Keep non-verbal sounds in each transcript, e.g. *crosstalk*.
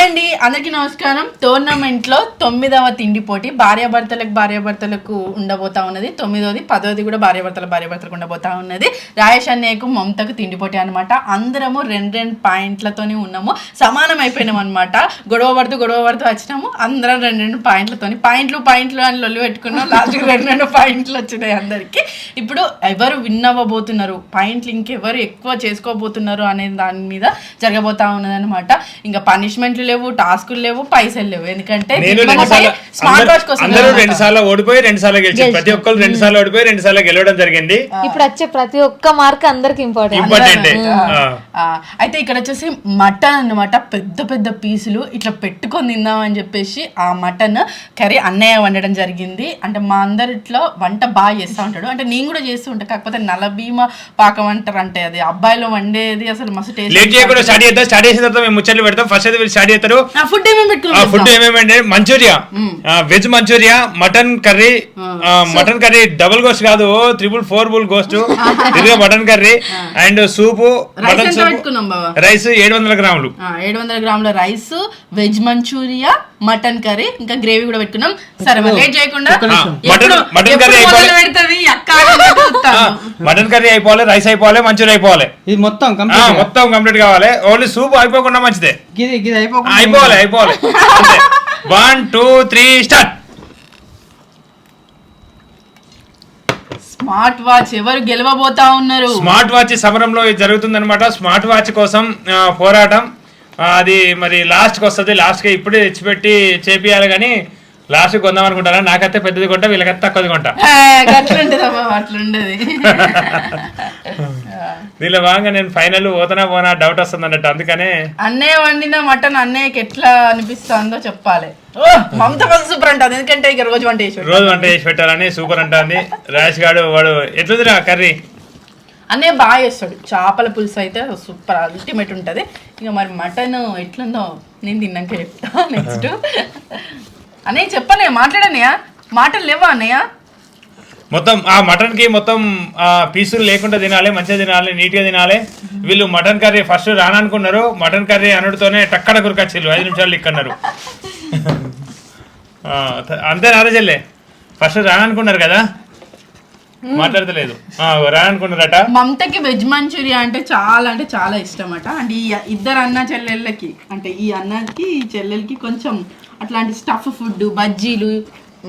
Hi అండి. అందరికీ నమస్కారం. టోర్నమెంట్లో తొమ్మిదవ తిండి పోటీ భార్యాభర్తలకు భార్యాభర్తలకు ఉండబోతా ఉన్నది. తొమ్మిదవది పదవది కూడా భార్యాభర్తల భార్యాభర్తలకు ఉండబోతా ఉన్నది. రాయేష్ అన్నయ్యకు మమతకు తిండి పోటీ అనమాట అందరము రెండు రెండు పాయింట్లతోనే ఉన్నాము. సమానం అయిపోయినాం అనమాట గొడవ పడుతూ గొడవ పడుతూ వచ్చినాము. అందరం రెండు రెండు పాయింట్లతోని పాయింట్లు పాయింట్లు అని లొల్లు పెట్టుకున్నాం. లాస్ట్కి రెండు రెండు పాయింట్లు వచ్చినాయి అందరికి. ఇప్పుడు ఎవరు విన్ అవ్వబోతున్నారు? పాయింట్లు ఇంకెవరు ఎక్కువ చేసుకోబోతున్నారు అనే దాని మీద జరగబోతా ఉన్నది అనమాట ఇంకా పనిష్మెంట్లు లేవు టాస్కులు లేవు పైసలు లేవు. ఎందుకంటే నేను రెండు సార్లు స్మార్ట్ వాచ్ కోసం అందరూ. రెండు సార్లు ఓడిపోయి రెండు సార్లు గెలిచారు. ప్రతి ఒక్కరు రెండు సార్లు ఓడిపోయి రెండు సార్లు గెలవడం జరిగింది. ఇప్పుడు వచ్చే ప్రతి ఒక్క మార్క్ అందరికి ఇంపార్టెంట్ ఇంపార్టెంట్ ఆ, అయితే ఇక్కడ వచ్చేసి మటన్ అన్నమాట పెద్ద పెద్ద పీసులు ఇట్లా పెట్టుకొని తిందామని చెప్పేసి ఆ మటన్ కర్రీ అన్నయ్య వండడం జరిగింది. అంటే మా అందరిట్లో వంట బాగా చేస్తూ ఉంటాడు. అంటే నేను కూడా చేస్తూ ఉంటాను కాకపోతే నలభీమ పాకం అంటారు అంటే అది. అబ్బాయిలో వండేది అసలు మస్తు లేట్ టేస్ట్ చేయకుండా స్టార్ట్ చేద్దాం. స్టార్ట్ చేసిన తర్వాత మేము ముచ్చట్లు పెడతాం. ఫస్ట్ అయితే వీళ్ళు స్టార్ట్ చేస్తారు. Food food ఏమేమంటే manchurian. Veg manchurian mutton curry mutton curry double ghost కాదు త్రిబుల్ ఫోర్ బుల్ గోస్ట్ ఇదిగో mutton curry and soup mutton soup rice ఏడు వందల గ్రాములు. ఏడు వందల గ్రాముల rice veg manchurian mutton curry ఇంకా గ్రేవీ కూడా పెట్టుకున్నాం. సరే మరి లేట్ చేయకుండా ఎప్పుడు- మటన్- ఎప్పుడు కర్రీ అయిపోవాలి. మొదలు పెడుతుంది ఈ అక్క అన్నట్టు చూస్తాను. మటన్ కర్రీ అయిపోవాలి రైస్ అయిపోవాలి మంచూరియా అయిపోవాలి. ఇది మొత్తం ఆ, కంప్లీట్ మొత్తం కంప్లీట్ కావాలి. ఓన్లీ సూప్ అయిపోకుండా మంచిదే. గిది గిది అయిపోకుండా అయిపోవాలి అయిపోవాలి. One two three start smart watch ఎవరు గెలవబోతా ఉన్నారు? స్మార్ట్ వాచ్ సమరంలో ఇది జరుగుతుందన్నమాట. స్మార్ట్ వాచ్ కోసం ఆ, పోరాటం. అది మరి లాస్ట్కి వస్తుంది. లాస్ట్కి ఇప్పుడే తెచ్చిపెట్టి చేపియాలి కానీ లాస్ట్ కొందాం అనుకుంటారా? నాకైతే పెద్దది కొంటా వీళ్ళకైతే తక్కువది కొంటా. దీనిలో భాగంగా నేను ఫైనల్ పోతానా పోనా డౌట్ వస్తుంది అన్నట్టు. అందుకనే అన్నయ్య వండిన మటన్ అన్నయ్యకి ఎట్లా అనిపిస్తుందో చెప్పాలి. మమత సూపర్ అంటది. ఎందుకంటే ఇక రోజు వంట చేసి రోజు వంట చేసి పెట్టాలని సూపర్ అంటుంది. రాజేష్ గాడు వాడు ఎట్లుందిరా కర్రీ? అన్నయ్య బాగా చేస్తాడు చేపల పులుసు అయితే సూపర్ అల్టిమేట్ ఉంటది. ఇక మరి మటన్ ఎట్లుందో నేను తిన్నాక చెప్తా నెక్స్ట్ అన్నయ్య చెప్పనయ్య మాట్లాడన్నయ్య మాటలు లేవా అన్నయ్య? మొత్తం ఆ మటన్కి మొత్తం ఆ పీసులు లేకుండా తినాలి మంచిగా తినాలి నీట్గా తినాలి. వీళ్ళు మటన్ కర్రీ ఫస్ట్ రాననుకున్నారు. మటన్ కర్రీ అనుడితోనే టక్కడ కురకొచ్చిల్లు ఐదు నిమిషాలు త- *laughs* అంతే నారజల్లే ఫస్ట్ రాననుకున్నారు కదా? మాట్లాడతలేదు. రాననుకున్నారట మమతకి వెజ్ మంచూరియా అంటే చాలా అంటే చాలా ఇష్టం అట అంటే ఈ ఇద్దరు అన్న చెల్లెళ్ళకి అంటే ఈ అన్నకి ఈ చెల్లెలకి కొంచెం అట్లాంటి స్టఫ్ ఫుడ్ బజ్జీలు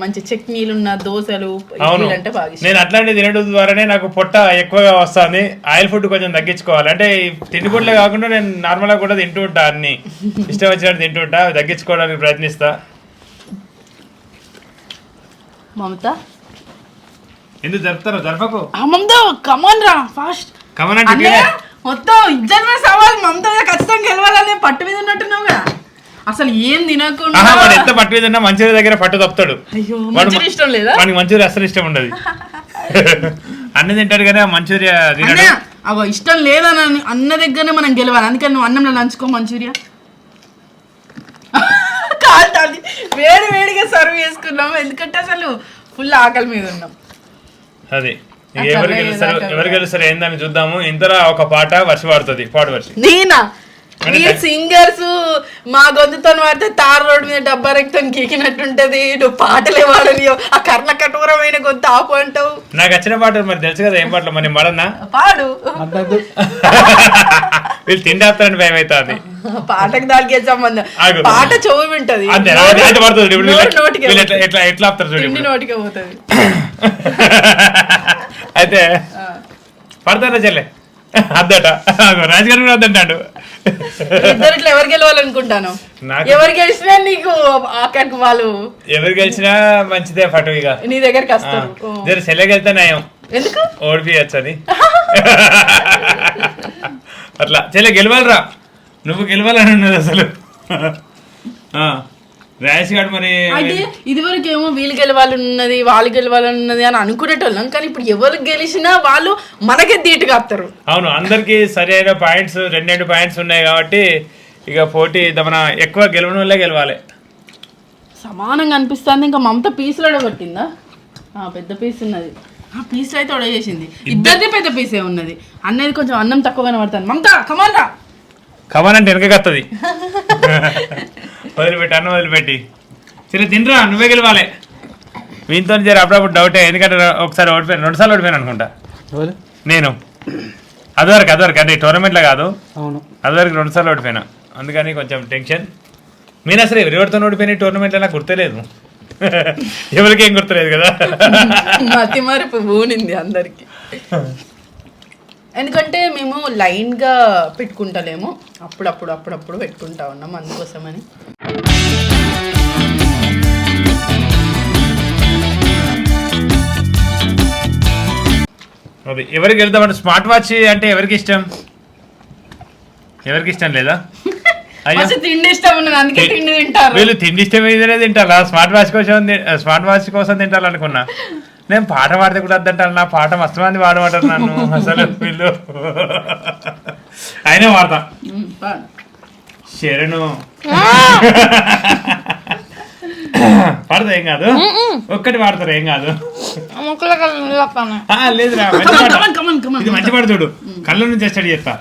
మంచి చట్నీలు ఉన్న దోశలు అంటే బాగా నేను అట్లాంటి తినడం ద్వారానే నాకు పొట్ట ఎక్కువగా వస్తుంది. ఆయిల్ ఫుడ్ కొంచెం తగ్గించుకోవాలి. అంటే ఈ తిండి ఫుడ్లే కాకుండా నేను నార్మల్గా కూడా తింటూ ఉంటా అన్ని. ఇష్టం వచ్చినట్టు తింటూ ఉంటా. తగ్గించుకోవడానికి ప్రయత్నిస్తా. మమత? ఎందుకు జరుపుతారో జరపకు. మమత కమాన్ రా ఫాస్ట్ కమనంటే అన్నయ్య మొత్తం ఇద్దరి సవాల్ మమత ఖచ్చితంగా గెలవాలనే పట్టు మీద ఉన్నట్టున్నావుగా అసలు ఏం తినకుండా ఆహా, వాడు ఎంత పట్టు మీద ఉన్నా మంచూరియా దగ్గర పట్టు తప్పుతాడు. అయ్యో వాడు ఇష్టం లేదా? వాడికి మంచూరియా అసలు ఇష్టం ఉండదు. *laughs* అన్ని తింటాడు కానీ ఆ మంచూరియా తినడు. అన్నయ్య అగో ఇష్టం లేదని అని- అన్న దగ్గరనే మనం గెలవాలి. అందుకని నువ్వు అన్నంలో నంచుకో మంచూరియా *laughs* కాదు వేడి వేడిగా సర్వ్ చేసుకున్నాం ఎందుకంటే అసలు ఫుల్ ఆకలి మీద ఉన్నాం. అది. ఎవరు గెలుస్తారు ఎవరు గెలుస్తారు ఏందని చూద్దాము. ఇంతలో ఒక పాట వర్ష పాడుతుంది. పాడు వర్షి. నేనా? మీరు సింగర్స్ మా గొంతుతో వాడితే తార్ రోడ్ మీద డబ్బా రక్తం గీకినట్టుంటది. నువ్వు పాటలే వాడనియో. ఆ కర్ణ కఠోరమైన గొంతు ఆపు అంటావు. నాకు వచ్చిన పాట మరి తెలుసు కదా ఏం పాటలు? మరి మడన్నా పాడు. వీళ్ళు తిండేస్తారని భయం అవుతుంది పాటకు దానికి సంబంధం. పాట చెవి వింటది. ఎట్లా ఎట్లా. నోటికి పోతుంది. *laughs* అయితే పడతారా చెల్లె? అద్దట. రాజుగారు కూడా వద్దంటాడు ఇద్దరు ఇట్లా ఎవరు గెలవాలనుకుంటాను? నాకు- ఎవరు గెలిచినా నీకు అక్కడికి వాళ్ళు ఎవరు గెలిచినా మంచిదే పటు ఇక. నీ దగ్గరికి వస్తారు. జర చెల్లెకెళ్తే నయం. ఎందుకు? ఓడిపియచ్చు అని. *laughs* అట్లా. చెల్లె గెలవాలరా. నువ్వు గెలవాలని ఉన్నది అసలు. గారు మరి అంటే ఇదివరకు ఏమో వీళ్ళు గెలవాలన్నది వాళ్ళు గెలవాలన్నది అని అనుకునేటోళ్ళం. కానీ ఇప్పుడు ఎవరు గెలిచినా వాళ్ళు మనకే ధీటుగా ఆపుతారు అవును అందరికి సరైన పాయింట్స్ రెండెండు పాయింట్స్ ఉన్నాయి కాబట్టి ఇక పోటీ మన ఎక్కువ గెలవడం వల్లే గెలవాలి. సమానంగా అనిపిస్తుంది. ఇంకా మమత పీసులో కొట్టిందా ఆ, పెద్ద పీస్ ఉన్నది. ఆ పీస్ అయితే చేసింది ఇద్దరిది పెద్ద పీసే ఉన్నది. అన్నది కొంచెం అన్నం తక్కువ కనబడుతుంది. మమత కమాన్ రా. అంటే వెనకకి వస్తుంది వదిలిపెట్టి అన్న వదిలిపెట్టి. సరే తినరా నువ్వే గెలవాలి. వీనితో జర అప్పుడప్పుడు డౌటే ఎందుకంటే ఒకసారి ఓడిపోయాను రెండు సార్లు ఓడిపోయాను అనుకుంటా. నేను. అదివరకు అదివరకు అంటే టోర్నమెంట్లో కాదు. అవును. అదివరకు రెండు సార్లు ఓడిపోయినా. అందుకని కొంచెం టెన్షన్ మీరు అసలు ఎవరితో ఓడిపోయిన టోర్నమెంట్లో నాకు గుర్తులేదు ఎవరికి ఏం గుర్తులేదు కదా. *laughs* మతి మరపు ఊనింది అందరికి. *laughs* ఎందుకంటే మేము లైన్గా పెట్టుకుంటలేము. అప్పుడప్పుడు అప్పుడప్పుడు పెట్టుకుంటా ఉన్నాం అందుకోసమని. అది ఎవరికి వెళ్దామంటే స్మార్ట్ వాచ్ అంటే ఎవరికి ఇష్టం? ఎవరికి ఇష్టం లేదా? *laughs* తిండి ఇష్టం ఉన్నది అందుకే తిండి తింటారు. వీళ్ళు తిండి ఇష్టం ఏదైనా తింటారా? స్మార్ట్ వాచ్ కోసం స్మార్ట్ వాచ్ కోసం తింటారు అనుకున్నా *laughs* నేను పాట పాడితే కూడా వద్దంటాను. నా పాట మస్తు మంది పాడమంటారు నన్ను. అసలు వీళ్ళు. అయినా వాడతా. శరణు. పాడతా ఏం కాదు? ఒక్కటి పాడతారు ఏం కాదు? లేదురా మంచి పాట. చూడు. కళ్ళు నుంచి స్టడీ చేస్తా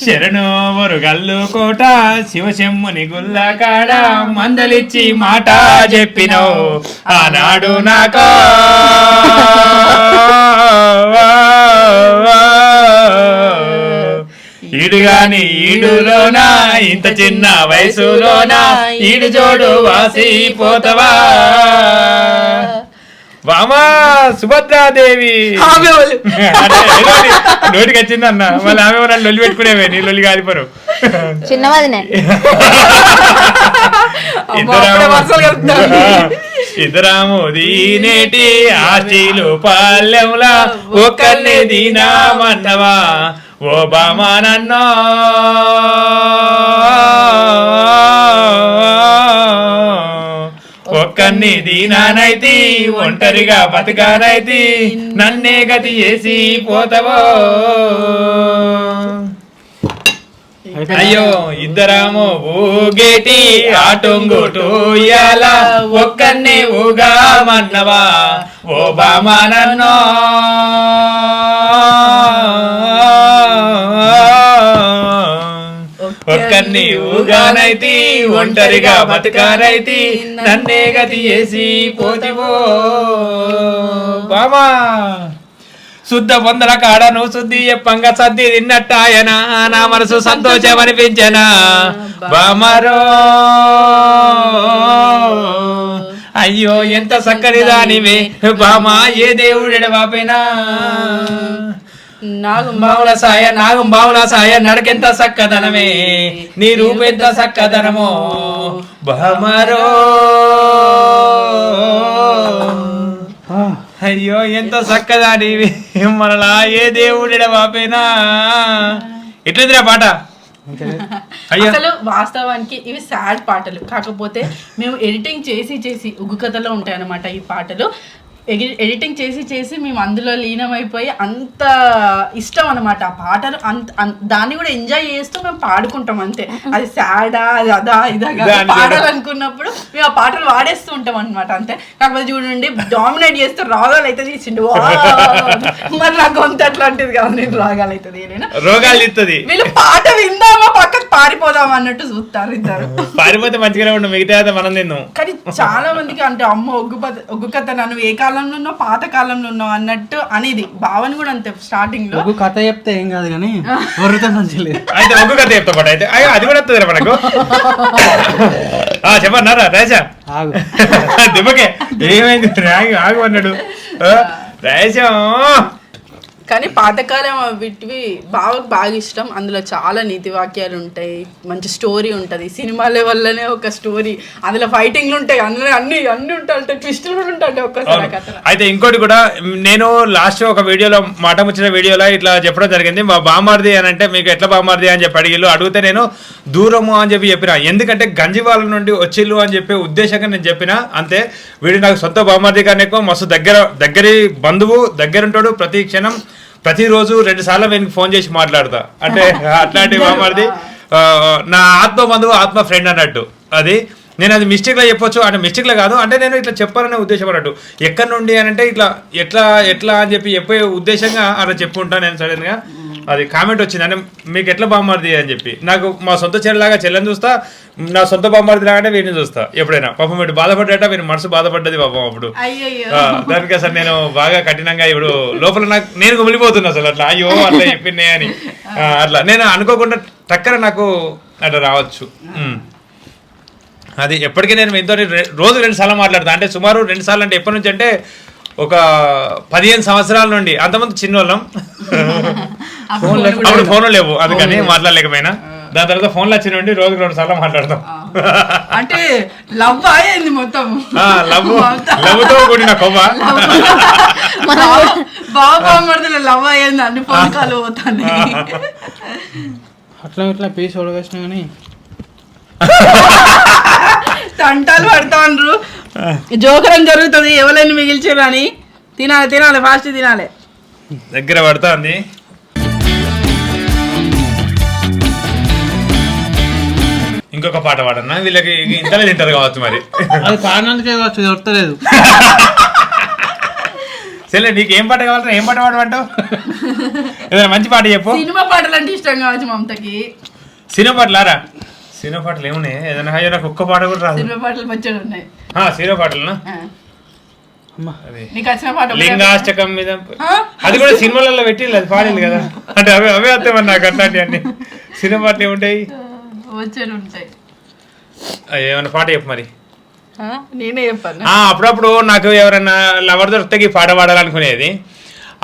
శరణు మురుగల్లు కోట శివశమ్ముని గుల్ల కాడ మందలిచ్చి మాట చెప్పినవు. ఆనాడు నాక. ఈడు గాని ఈడులోనా ఇంత చిన్న వయసులోనా ఈడు జోడు వాసిపోతవా వామా సుభద్రాదేవి. వాళ్ళు. *laughs* నోటికి వచ్చింది అన్న. మళ్ళీ ఆమె నన్ను లొల్లి పెట్టుకునేవే నీ లొల్లి కాలిపోరు. చిన్నవదినే. ఇద్దరాము దీనేటి ఆశీలు పాల్యంలా ఒకరిని దీనామన్నవా ఓ బామా నన్నో. ఒక్కన్ని దీనానైతి ఒంటరిగా బతకానైతి నన్నే గతి చేసి పోతావో. అయ్యో ఇద్దరము ఊగేటి ఆటొంగుటు ఇయాల ఒక్కన్నే ఊగామన్నవా ఓ బామా నన్నో. ఒక్కన్ని ఊగానైతి ఒంటరిగా బతకానైతి నన్నే గతి చేసి పోతివో. బామా శుద్ధ పొందల కాడను శుద్ధి చెప్పంగా సర్ది తిన్నట్టాయన నా మనసు సంతోషం అనిపించనా బామరో. అయ్యో ఎంత చక్కని దానివే. బామా ఏ దేవుడు బాపేనా నాగు బావుల సాయ నాగం బావుల సాయ నడకెంత చక్కదనమే నీ రూపెంత చక్కదనమో బామరో అయ్యో ఎంత చక్కదానివి మనలా ఏ దేవుడిడ బాపేనా ఎట్లుందిరా పాట? అయ్యో. అసలు వాస్తవానికి ఇవి సాడ్ పాటలు. కాకపోతే మేము ఎడిటింగ్ చేసి చేసి ఉగ్గు కథలో ఉంటాయి అన్నమాట ఈ పాటలు. ఎడిటింగ్ చేసి చేసి మేము అందులో లీనమైపోయి అంత ఇష్టం అనమాట ఆ పాటలు అంత దాన్ని కూడా ఎంజాయ్ చేస్తూ మేము పాడుకుంటాం అంతే. అది సాడా అది అదా ఇదా. పాడాలనుకున్నప్పుడు మేము ఆ పాటలు వాడేస్తూ ఉంటాం అనమాట అంతే. కాకపోతే చూడండి డామినేట్ చేస్తే రాగాలు అయితే చేసిండు వా! మరి నా గొంతు అట్లాంటిది కాదు నేను రాగాలు అవుతుంది రోగాలు ఇస్తుంది వీళ్ళు పాట విందామా పక్కకు పారిపోదామా అన్నట్టు చూస్తారు ఇద్దరు. పారిపోతే మంచిగానే ఉండు మిగతా మనం తిందాం. కానీ చాలా మందికి అంటే అమ్మ ఒగ్గు ఒగ్గు కథ నన్ను ఏ కాలంలో ఉన్నావు పాత కాలంలో ఉన్నావు అన్నట్టు అనేది. భావన కూడా అంతే స్టార్టింగ్లో. ఒక కథ చెప్తే ఏం కాదు కానీ వరుత మంచి అయితే ఒక్క కథ చెప్తా పాట అయితే. అయ్యో అది కూడా వస్తుంది మనకు. ఆ, చెప్పన్నారా రాజా? ఆగు. దెబ్బకే. ఏమైంది? ఆగి ఆగు అన్నాడు. రాజం. కానీ పాతకాలం వీటివి బావకు బాగా ఇష్టం. అందులో చాలా నీతి వాక్యాలు ఉంటాయి. మంచి స్టోరీ ఉంటుంది. సినిమాల వల్లనే ఒక స్టోరీ. అందులో ఫైటింగ్లు ఉంటాయి. అందులో అన్ని అన్ని ఉంటాయి. ట్విస్టులు కూడా ఉంటాయి ఒక్కసారి అయితే ఇంకోటి కూడా నేను లాస్ట్ ఒక వీడియోలో మాట ముచ్చిన వీడియోలో ఇట్లా చెప్పడం జరిగింది. మా బామార్ది అని అంటే మీకు ఎట్లా బామార్ది అని చెప్పి అడిగిల్లు అడిగితే నేను దూరము అని చెప్పి చెప్పిన. ఎందుకంటే గంజివాల నుండి వచ్చిల్లు అని చెప్పి ఉద్దేశంగా నేను చెప్పిన. అంతే. వీడు నాకు సొంత బామార్ది కన్నా ఎక్కువ మస్తు దగ్గర దగ్గరి బంధువు దగ్గరుంటాడు ప్రతి క్షణం. ప్రతిరోజు రెండు సార్లు వీనికి ఫోన్ చేసి మాట్లాడతా. అంటే *laughs* అట్లాంటి ఆ, నా ఆత్మ బంధువు ఆత్మ ఫ్రెండ్ అన్నట్టు. అది నేను అది మిస్టేక్లో చెప్పొచ్చు అంటే మిస్టేక్లో కాదు అంటే నేను ఇట్లా చెప్పాలనే ఉద్దేశం అన్నట్టు. ఎక్కడి నుండి అని అంటే ఇట్లా ఎట్లా ఎట్లా అని చెప్పి చెప్పే ఉద్దేశంగా అలా చెప్పుకుంటా నేను సడన్గా. అది కామెంట్ వచ్చింది అంటే మీకు ఎట్లా బామ్మర్ది అని చెప్పి. నాకు మా సొంత చెల్లెలాగా చెల్లెని చూస్తా నా సొంత బామ్మర్ది లాగానే వీడిని చూస్తా ఎప్పుడైనా. పాపం వీడు బాధపడ్డట వీని మనసు బాధపడ్డది పాపం అప్పుడు. దానికి అసలు నేను బాగా కఠినంగా ఇప్పుడు లోపల నాకు నేను కుమిలిపోతున్నా అసలు అట్లా. అయ్యో అట్లా చెప్పిందే అని. అట్లా. నేను అనుకోకుండా టక్కర నాకు అట్లా రావచ్చు. అది ఎప్పటికీ నేను మీతో రోజు రెండు సార్లు మాట్లాడతా. అంటే సుమారు రెండు సార్లు అంటే ఎప్పటి నుంచి అంటే ఒక పదిహేను సంవత్సరాల నుండి. అంతమంది చిన్నోళ్ళం. అప్పుడు ఫోన్లు లేవు అందుకని మాట్లాడలేకపోయినా. దాని తర్వాత ఫోన్లు వచ్చిన నుండి రోజుకు రెండు సార్లు మాట్లాడతాం. అంటే లవ్ అయింది మొత్తం. ఆ, లవ్ లవ్తో కూడిన కొవ్వ. బాబా మరదల లవ్ అయ్యింది అన్ని ఫోన్ కాల్ పోతాను. అట్లా ఇట్లా పీస్ ఉడవేసినా కానీ తంటాలు పడతాండ్రు. జోకరం జరుగుతుంది ఎవరైనా మిగిల్చారు అని. తినాలి తినాలి ఫాస్ట్ తినాలి. దగ్గర పడుతుంది. ఇంకొక పాట పాడన్నా. వీళ్ళకి ఇంతలో తింటారు కావచ్చు మరి. అది పాడినందుకే కావచ్చు దొరకలేదు సరే నీకు ఏం పాట కావాలంటే ఏం పాట పాడమంటావు? ఏదైనా మంచి పాట చెప్పు. సినిమా పాటలు అంటే ఇష్టం కావచ్చు మమతకి. సినిమా పాటలారా సినిమా పాటలు ఏమున్నాయి? ఏదైనా అయ్యో నాకు ఒక్క పాట కూడా రాదు. సినిమా పాటలు మంచిగా ఉన్నాయి. ఆ, సినిమా పాటలనా? ఆ. అది. నీకు వచ్చిన పాట ఒకటే లింగాష్టకం మీద? అది కూడా సినిమాలలో పెట్టి అది పాడింది కదా. అంటే అవే అవే వస్తాయి మరి నాకు అట్లాంటి అన్ని సినిమా పాటలు ఏముంటాయి? వచ్చేది ఉంటాయి. ఆ, ఏమన్నా పాట చెప్పు మరి? నేనే చెప్పాను అప్పుడప్పుడు నాకు ఎవరైనా లవర్ దొరికితే ఈ పాట పాడాలనుకునేది.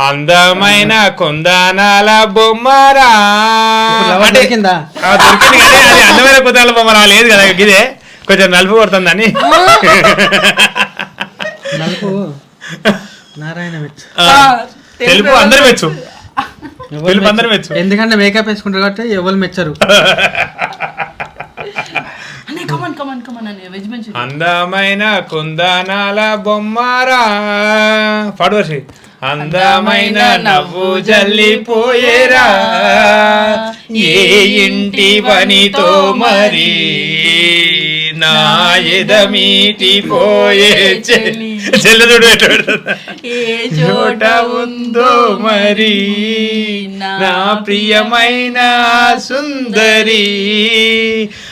అందమైన కొందానాల బొమ్మరా. దొరికిందా? ఆ, దొరికింది కానీ అది అందమైన కొందాల బొమ్మరా లేదు కదా ఇదే. కొంచెం నలుపు కొడుతుందని. నలుపు. నారాయణ మెచ్చు తెలుపు అందరు మెచ్చు తెలుపు అందరు మెచ్చు ఎందుకంటే మేకప్ వేసుకుంటారు కాబట్టి ఎవరు మెచ్చరు *laughs* అనే come on come on come on అని వెజ్ మంచి అందమైన కుందనాల బొమ్మరా. పాడు వర్షి. అందమైన నవ్వు జల్లిపోయేరా ఏ ఇంటి పనితో మరి నా ఎదమీటి పోయే చెల్లెదుడు ఏ చోట ఉందో మరి నా ప్రియమైన సుందరి.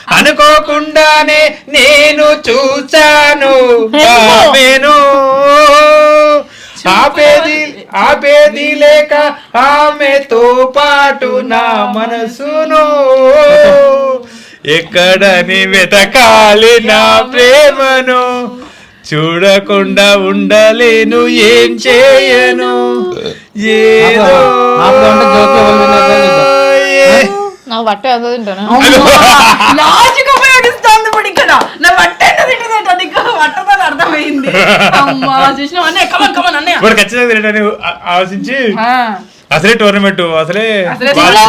అనుకోకుండానే నేను చూచాను ఆమెను ఆపేది ఆపేది లేక ఆమెతో పాటు నా మనసును. *laughs* ఎక్కడని వెతకాలి నా ప్రేమను. చూడకుండా ఉండలేను ఏం చేయను. ఏదో బట్ట తింటాను? లాజిక్ ఉపయోగిస్తాను ఇప్పుడు ఇక్కడ. నా బట్ట తింటుందంట నీకు బట్టదని అర్థమైంది. అమ్మా చూసిన అన్నయ్య కమన్ కమన్ అన్నయ్య. ఇప్పుడు ఖచ్చితంగా తినడానికి ఆ- ఆలోచించి ఆ, అసలే టోర్నమెంట్ అసలే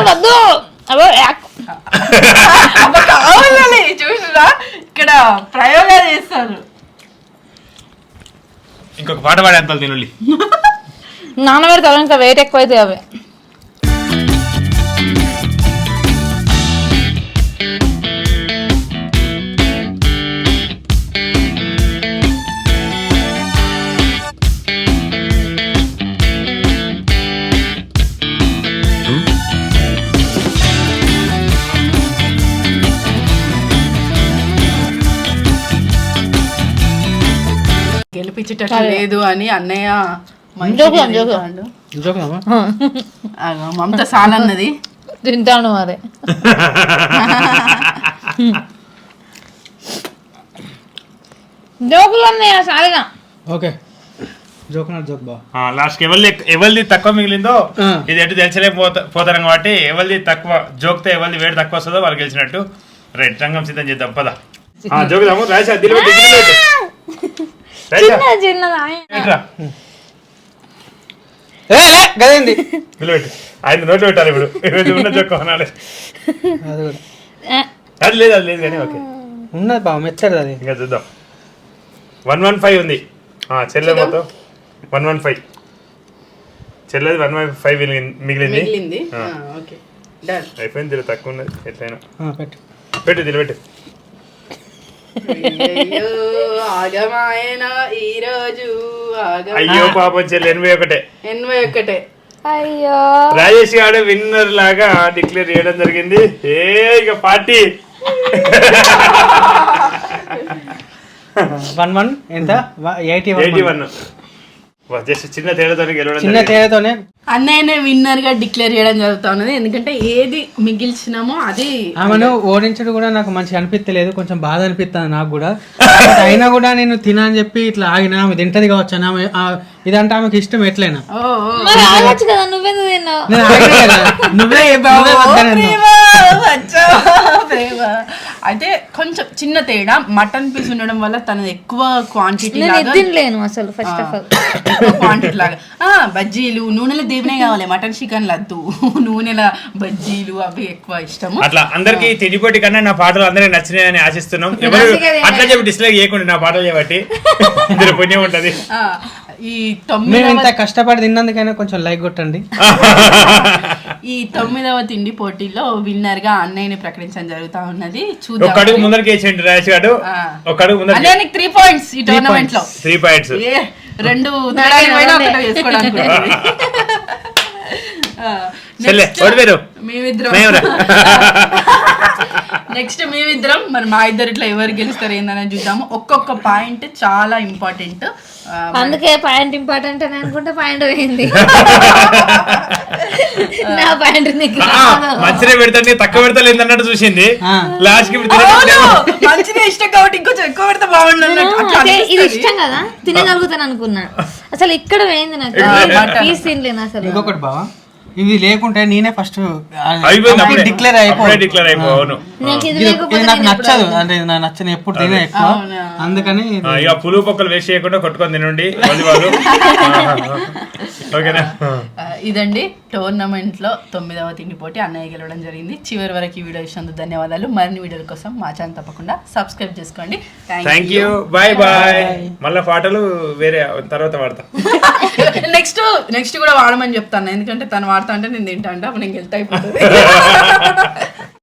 వద్దు. చూసిరా ఇక్కడ ప్రయోగాలు చేస్తారు. ఇంకొక పాట పాడేంత తినుల్లి నానబెడతారు ఇంకా వెయిట్ ఎక్కువ అవుతాయి అవి. గెలిపించేటట్టు లేదు అని అన్నయ్య మమత సాలన్నది. తింటాను మరి. జోకులు ఉన్నాయి? సారిగా ఓకే. లాస్ట్ ఎవరిది ఎవరిది తక్కువ మిగిలిందో. ఇది ఎటు తెలిసలే పోతా పోతారు కాబట్టి ఎవరిది తక్కువ జోక్తే ఎవరిది వేడి తక్కువ వస్తుందో వాళ్ళు గెలిచినట్టు. రైట్ రంగం సిద్ధం చేద్దాం పద. జోకుదాము రాజా చిన్న చిన్నది నిలబెట్టు. ఆయన నోట్లు పెట్టాలి ఇప్పుడు. ఈరోజు ఉన్న జోక్ అనాలి అది కూడా. ఏ, అది లేదు అది లేదు కానీ ఓకే. ఉన్నది బా మెచ్చారు అది. ఇంకా చూద్దాం. వన్ వన్ ఫైవ్ ఉంది. ఆ, చెల్లె మొత్తం. One one five. చెల్లెది one one five మిగిలింది. మిగిలింది. ఆ. ఓకే. అయిపోయింది తక్కువ ఉన్నది. ఎట్లయినా. ఆ, పెట్టు. పెట్టు నిలబెట్టు అయ్యయ్యో, ఆగమాయన ఈ రోజు ఆగమ అయ్యో పాపం చెల్లి ఎనభై ఒకటే. ఎనభై ఒక్కటే అయ్యో. రాజేష్ గారు విన్నర్ లాగా డిక్లేర్ చేయడం జరిగింది. ఏ ఇక పార్టీ వన్ వన్ ఎంత? Eighty eighty one. జస్ట్ చిన్న గెలవడం. తేడాతోనే. అన్నయ్యనే విన్నర్గా డిక్లేర్ చేయడం జరుగుతా ఉన్నది. ఎందుకంటే ఏది మిగిల్చినామో అది ఆమెను ఓడించడం కూడా నాకు మంచిగా అనిపించలేదు కొంచెం బాధ అనిపిస్తుంది నాకు కూడా. *laughs* అయినా కూడా నేను తినా అని చెప్పి ఇట్లా ఆగిన ఆమె తింటది కావచ్చు అని ఆమె ఆ, ఇదంటే ఆమెకి ఇష్టం ఎట్లయినా. మరి ఆగొచ్చు కదా నువ్వెందుకు తిన్నావు? నేను ఆగిన కదా, నువ్వే నువ్వే వద్దనన్నావు. ప్రేమ, వచ్చా, ప్రేమ. అయితే కొంచెం చిన్న తేడా మటన్ పీస్ ఉండడం వల్ల తనది ఎక్కువ క్వాంటిటీ నేను లాగా ఇది తినలేను అసలు ఫస్ట్ ఆఫ్ ఆల్ ఎక్కువ క్వాంటిటీ లాగా. ఆ, బజ్జీలు నూనెల దేవినే కావాలి మటన్ చికెన్ లద్దు నూనెల బజ్జీలు అవి ఎక్కువ ఇష్టము. అట్లా అందరికి తిండిపోటీ కన్నా నా పాటలు అందరికి నచ్చినాయని ఆశిస్తున్నాం. ఎవరు. అట్లా చెప్పి డిస్లైక్ చేయకుండా నా పాటలు చేయబట్టి ఇందులో పుణ్యం ఉంటది. ఆ, ఈ మేము తొమ్మిదవ ఇంత కష్టపడి తిన్నందుకైనా కొంచెం లైక్ కొట్టండి. *laughs* ఈ తొమ్మిదవ తిండి పోటీలో విన్నర్గా అన్నయ్యని ప్రకటించడం జరుగుతా ఉన్నది. చూద్దాం. ముందరికి వేసిండు రాజేష్ గారు. ఆ. అన్నయ్యకి త్రీ పాయింట్స్ ఈ టోర్నమెంట్లో. త్రీ పాయింట్స్ ఏ రెండు తేడాలు పైన ఒకటే వేసుకోవడానికి ఉంటుంది. *laughs* ఆ, చెల్లె, next ఓడిపోయారు. మేమిద్దరం. మేమురా. *laughs* నెక్స్ట్ మేమిద్దరం మరి మా ఇద్దరు ఇట్లా ఎవరు గెలుస్తారు ఏందని చూద్దాము. ఒక్కొక్క పాయింట్ చాలా ఇంపార్టెంట్. అందుకే పాయింట్ ఇంపార్టెంట్ అని అనుకుంటే పాయింట్ పోయింది. నా పాయింట్ నీకు. మంచిగా పెడతాను తక్కువ పెడతా లేదన్నట్టు చూసింది. లాస్ట్కి. మంచిగా ఇష్టం కాబట్టి ఇంకొంచెం ఎక్కువ పెడితే బాగుండు ఇది. ఇష్టం కదా? తినగలుగుతాను అనుకున్నా. అసలు ఇక్కడ పోయింది నాకు. పీస్ తినలేను అసలు. ఇంకొకటి బావా. ఇవి లేకుంటే నేనే ఫస్ట్. డిక్లేర్ అయిపో అప్పుడే. డిక్లేర్ అయిపో అవును. నాకు ఇది నాకు నచ్చదు. అంటే ఇది నాకు నచ్చని ఎప్పుడు తినే ఎక్కువ. అందుకని ఇక పులుగు పక్కలు వేస్ట్ చేయకుండా కొట్టుకొని తినండి ఓకేనా? ఇదండి టోర్నమెంట్లో తొమ్మిదవ తిండి పోటీ. అన్నయ్య గెలవడం జరిగింది. చివరి వరకు ఈ వీడియో ఇచ్చినందుకు ధన్యవాదాలు. మరిన్ని వీడియోల కోసం మా ఛానల్ తప్పకుండా సబ్స్క్రైబ్ చేసుకోండి. థ్యాంక్ యూ బాయ్ బాయ్ మళ్ళీ పాటలు వేరే తర్వాత వాడతా. *laughs* నెక్స్ట్ నెక్స్ట్ కూడా వాడమని చెప్తాను. ఎందుకంటే తను వాడతా అంటే నేను తింటా అంటే అప్పుడు నేను వెళ్తా అయిపోతుంది. *laughs*